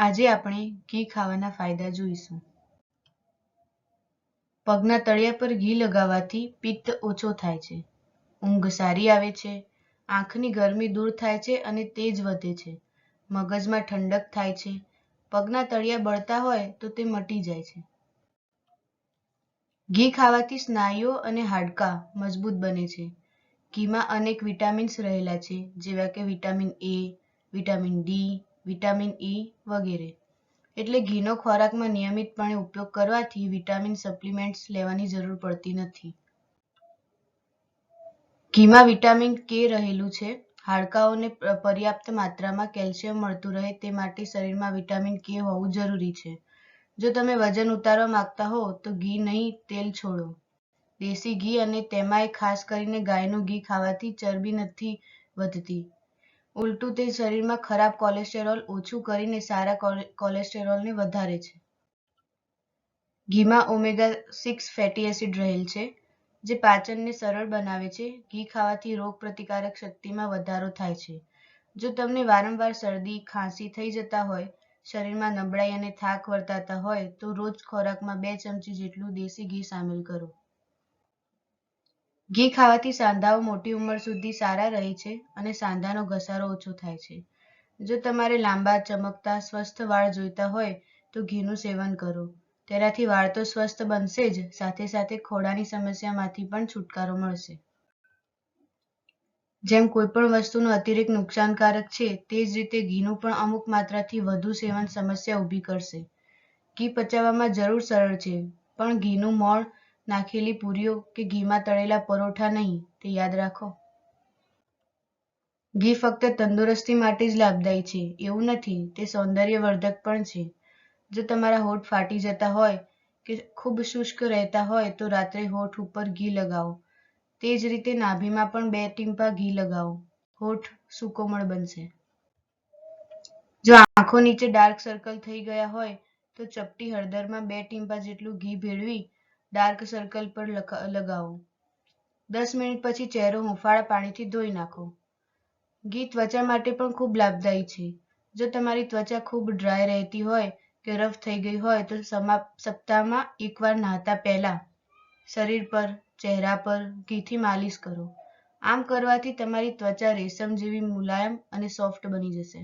આજે આપણે ઘી ખાવાના ફાયદા જોઈશું. પગના તળિયા પર ઘી લગાવવાથી પિત્ત ઓછો થાય છે. ઊંઘ સારી આવે છે, આંખની ગરમી દૂર થાય છે અને તેજ વધે છે. મગજમાં ઠંડક થાય છે, પગના તળિયા બળતા હોય તો તે મટી જાય છે. ઘી ખાવાથી સ્નાયુઓ અને હાડકાં મજબૂત બને છે. ઘીમાં અનેક વિટામિન્સ રહેલા છે, જેવા કે vitamin A, vitamin D vitamin E વગેરે. એટલે ઘીનો ખોરાકમાં નિયમિતપણે ઉપયોગ કરવાથી વિટામિન સપ્લિમેન્ટ્સ લેવાની જરૂર પડતી નથી. ઘીમાં વિટામિન કે રહેલું છે. હાડકાંઓને પર્યાપ્ત માત્રામાં કેલ્શિયમ મળતું રહે તે માટે શરીરમાં વિટામિન કે હોવું જરૂરી છે. જો તમે વજન ઉતારવા માંગતા હો, તો ઘી નહીં, તેલ છોડો. દેશી ઘી અને તેમાંય ખાસ કરીને ગાયનું ઘી ખાવાથી ચરબી નથી વધતી. ઉલટું તે શરીરમાં ખરાબ કોલેસ્ટેરોલ ઓછું કરીને સારા કોલેસ્ટેરોલને વધારે છે. ઘીમાં ઓમેગા સિક્સ ફેટી એસિડ રહેલ છે, જે પાચનને સરળ બનાવે છે. ઘી ખાવાથી રોગ પ્રતિકારક શક્તિમાં વધારો થાય છે. જો તમને વારંવાર શરદી, ખાંસી થઈ જતા હોય, શરીરમાં નબળાઈ અને થાક વર્તાતા હોય, તો રોજ ખોરાકમાં બે ચમચી જેટલું દેશી ઘી સામેલ કરો. ઘી ખાવાથી સાંધાઓ મોટી ઉંમર સુધી સારા રહે છે અને સાંધાનો ઘસારો ઓછો થાય છે. જો તમારે લાંબા, ચમકતા, સ્વસ્થ વાળ જોઈતા હોય તો ઘીનું સેવન કરો. તેનાથી વાળ તો સ્વસ્થ બનશે જ, સાથે સાથે ખોડાની સમસ્યામાંથી પણ છુટકારો મળશે. જેમ કોઈ પણ વસ્તુનું અતિરેક નુકસાનકારક છે, તે જ રીતે ઘીનું પણ અમુક માત્રાથી વધુ સેવન સમસ્યા ઊભી કરશે. ઘી પચાવવામાં જરૂર સરળ છે, પણ ઘીનું મોણ નાખેલી પૂરીઓ કે ઘીમાં તળેલા પરોઠા નહીં, તે યાદ રાખો. ઘી ફક્ત તંદુરસ્તી માટે જ લાભદાયી છે, એવું નથી, તે સૌંદર્યવર્ધક પણ છે. જો તમારા હોઠ ફાટી જતા હોય કે ખૂબ શુષ્ક રહેતા હોય, તો રાત્રે હોઠ ઉપર ઘી લગાવો. તે જ રીતે નાભીમાં પણ બે ટીમ્પા ઘી લગાવો. હોઠ સુકોમળ બનશે. જો આંખો નીચે ડાર્ક સર્કલ થઈ ગયા હોય, તો ચપટી હળદરમાં બે ટીમ્પા જેટલું ઘી ભેળવી ડાર્ક સર્કલ પર લગાવો. દસ મિનિટ પછી ચહેરો હુંફાળા પાણીથી ધોઈ નાખો. ઘી ત્વચા માટે પણ ખૂબ લાભદાયી છે. જો તમારી ત્વચા ખૂબ ડ્રાય રહેતી હોય કે રફ થઈ ગઈ હોય તો સપ્તાહમાં એકવાર નહાતા પહેલા શરીર પર, ચહેરા પર ઘીથી માલિશ કરો. આમ કરવાથી તમારી ત્વચા રેશમ જેવી મુલાયમ અને સોફ્ટ બની જશે.